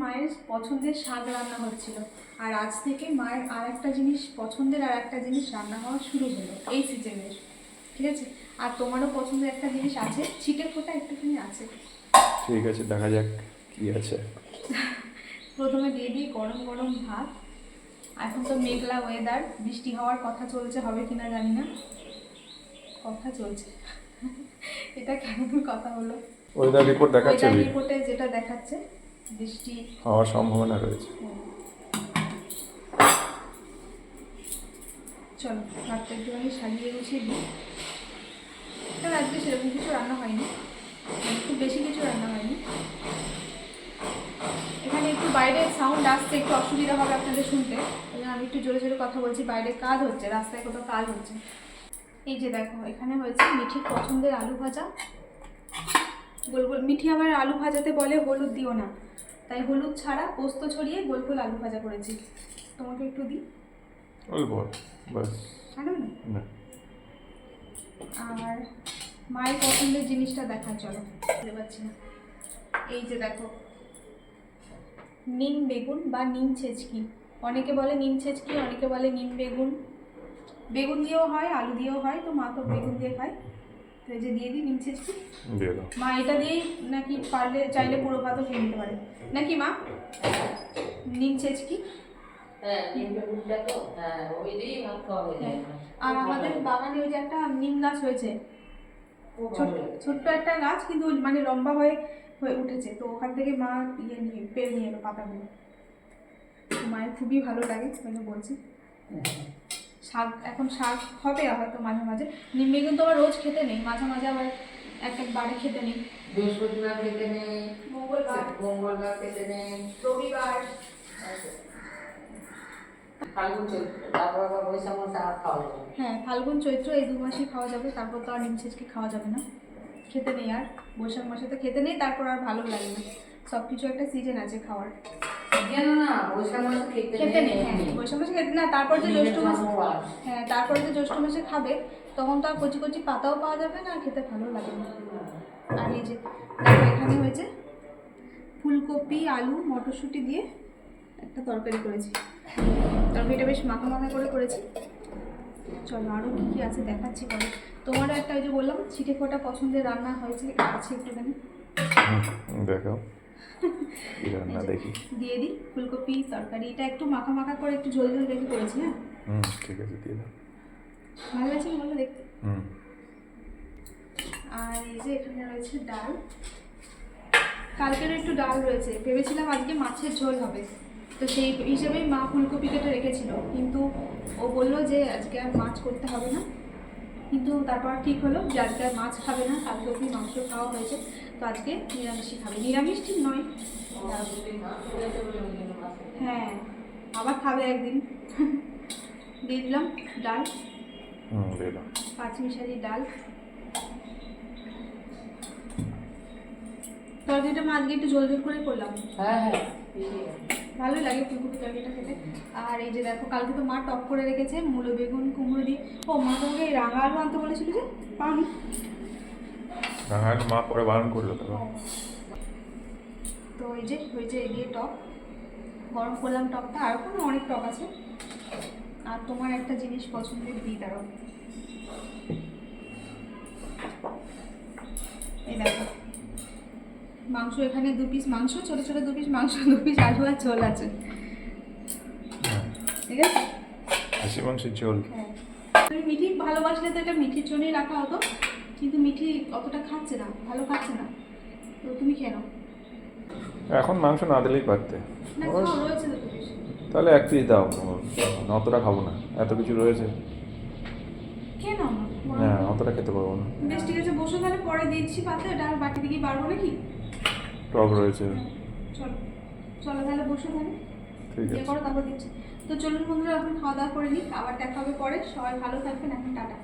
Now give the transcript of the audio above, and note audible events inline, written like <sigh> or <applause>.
মায়ের পছন্দের শাক রান্না হচ্ছিল। আর আজ থেকে মায়ের আর একটা জিনিস পছন্দের আর একটা জিনিস রান্না হওয়া শুরু হলো এই সিজনের ঠিক আছে? আর তোমারও পছন্দের একটা জিনিস আছে ছিটে ফোটা একটুখানি আছে। ঠিক আছে দেখা যাক কি আছে। প্রথমে দিয়ে দিই গরম গরম ভাত। এখন তো মেঘলা ওয়েদার বৃষ্টি হওয়ার কথা চলছে হবে কিনা জানি না। কথা চলছে। এটা কেমন কথা হলো? ওয়েদার রিপোর্ট দেখাচ্ছে রিপোর্টে যেটা দেখাচ্ছে। বৃষ্টি হওয়ার সম্ভাবনা রয়েছে। চলো ভাতটা একটুখানি সাজিয়ে গুছিয়ে দিই। কারণ আজকে সেরকম কিছু রান্না হয়নি। মানে খুব বেশি কিছু রান্না হয়নি। এখানে একটু বাইরে সাউন্ড আসছে একটু অসুবিধা হবে আপনাদের শুনতে। আমি একটু জোরে জোরে কথা বলছি বাইরে কাজ হচ্ছে রাস্তায় কোথাও কাজ হচ্ছে। এই যে দেখো এখানে হয়েছে মিঠির পছন্দের আলু ভাজা। গোল গোল মিঠি আবার আলু ভাজাতে বলে হলুদ দিও না। তাই হলুদ ছাড়া পোস্ত ছড়িয়ে গোল গোল আলু ভাজা করেছি। তোমাকে একটু দিই? অল্প বাস। না। আর মায়ের পছন্দের জিনিসটা দেখা চলো। বুঝতে পারছি না। এই যে দেখো নিম বেগুন বা নিম ছেচকি। অনেকে বলে নিম ছেচকি অনেকে বলে নিম বেগুন। বেগুন দিয়েও হয় আলু দিয়েও হয় তো মা তো বেগুন দিয়ে খায়। তো এই যে দিয়ে দিই নিম ছেচকি দিয়ে দাও। মা এটা দিয়েই নাকি পারলে চাইলে পুরো ভাতও খেয়ে নিতে পারে। নাকি মা? নিম ছেচকি হ্যাঁ তো। হ্যাঁ হয়ে আর আমাদের বাগানে ওই যে একটা নিম গাছ হয়েছে। ছোট্ট ছোট্ট একটা গাছ কিন্তু মানে লম্বা হয়ে হয়ে উঠেছে। তো ওখান থেকে মা ইয়ে নিয়ে পেরে নিয়ে এলো পাতাগুলো। মায়ের খুবই ভালো লাগে বলছি। শাক এখন শাক হবে হয়তো মাঝে মাঝে। নিম্বে কিন্তু আবার রোজ খেতে নেই মাঝে মাঝে আবার এক একবারে খেতে নেই। বৃহস্পতিবার খেতে নেই মঙ্গলবার। মঙ্গলবার খেতে নেই। রবিবার। হ্যাঁ ফাল্গুন চৈত্র এই দু মাসই খাওয়া যাবে তারপর তো আর নিম খাওয়া যাবে না। খেতে নেই আর বৈশাখ মাসে তো খেতে নেই তারপর আর ভালো লাগে না। সব কিছু একটা সিজন আছে খাওয়ার। খেতে খেতে নেই হ্যাঁ বৈশাখ মাসে খেতে না তারপর যে জ্যৈষ্ঠ মাস হ্যাঁ তারপরে যে জ্যৈষ্ঠ মাসে খাবে তখন তো আর কচি কচি পাতাও পাওয়া যাবে না আর খেতে ভালো লাগে না। আর এই যে দেখো এখানে হয়েছে ফুলকপি আলু মটরশুঁটি দিয়ে একটা তরকারি করেছি। তরকারিটা বেশ মাখা মাখা করে করেছি। চলো আরও কী কী আছে দেখাচ্ছি পরে। তোমারও একটা ওই যে বললাম ছিটে ফোটা পছন্দের রান্না হয়েছে আছে একটুখানি। দেখাও। <laughs> কি রান্না দেখি। দিয়ে দিই ফুলকপি তরকারি এটা একটু মাখা মাখা করে একটু ঝোল ঝোল রেখে করেছি হ্যাঁ? হুম ঠিক আছে দিয়ে দাও। ভালো লাগছে বলো দেখতে? হুম। আর এই যে এখানে রয়েছে ডাল। কালকের একটু ডাল রয়েছে ভেবেছিলাম আজকে মাছের ঝোল হবে। তো সেই হিসেবেই মা ফুলকপি কেটে রেখেছিল কিন্তু ও বলল যে আজকে আর মাছ করতে হবে না। কিন্তু তারপর ঠিক হলো যে আজকে আর মাছ খাবে না কালকে অব্দি মাংস খাওয়া হয়েছে। তো আজকে নিরামিষই খাবে। নিরামিষ ঠিক নয়। হয়ে আবার খাবে একদিন। দিয়ে দিলাম ডাল। পাঁচমিশালি ডাল। তরকারিটা মা আজকে একটু ঝোল ঝোল করে করলাম। হ্যাঁ হ্যাঁ। ভালোই লাগে ফুলকপি তরকারিটা খেতে। আর এই যে দেখো কালকে তো মা টক করে রেখেছে মূলো বেগুন কুমড়ো দিয়ে। ও মা তোমাকে এই রাঙা আলু আনতে বলেছিল যে পানি রাঙার মা পরে বারণ করল তো। তো এই যে হয়েছে এই দিয়ে টক। গরম করলাম টকটা। আর কোনো অনেক টক আছে। আর তোমার একটা জিনিস পছন্দের দিই দাঁড়াও। মাংস এখানে দু পিস মাংস ছোট ছোট দু পিস মাংস দু পিস আলু আর ঝোল আছে। ঠিক আছে? হাসি মাংসের ঝোল। হ্যাঁ। তুমি মিঠি ভালোবাসলে তো এটা মিঠির জন্যই রাখা হতো কিন্তু মিঠি অতটা খাচ্ছে না ভালো খাচ্ছে না। তো তুমি কেন এখন মাংস না দিলেই পারতে। না ওই, রয়েছে তো তাহলে এক পিস দাও না, অতটা খাব না এত কিছু রয়েছে। কেন? হ্যাঁ অতটা খেতে পারব না। বেশ ঠিক আছে বসো তাহলে পরে দিচ্ছি পাতে এটা আর বাটি দিকে পারব নাকি? টক রয়েছে। চলো চলো তাহলে বসে থাকি ঠিক ইয়ে আছে। করো তারপর দিচ্ছি। তো চলুন বন্ধুরা এখন খাওয়া দাওয়া করে নিই আবার দেখা হবে পরে। সবাই ভালো থাকবেন এখন টাটা।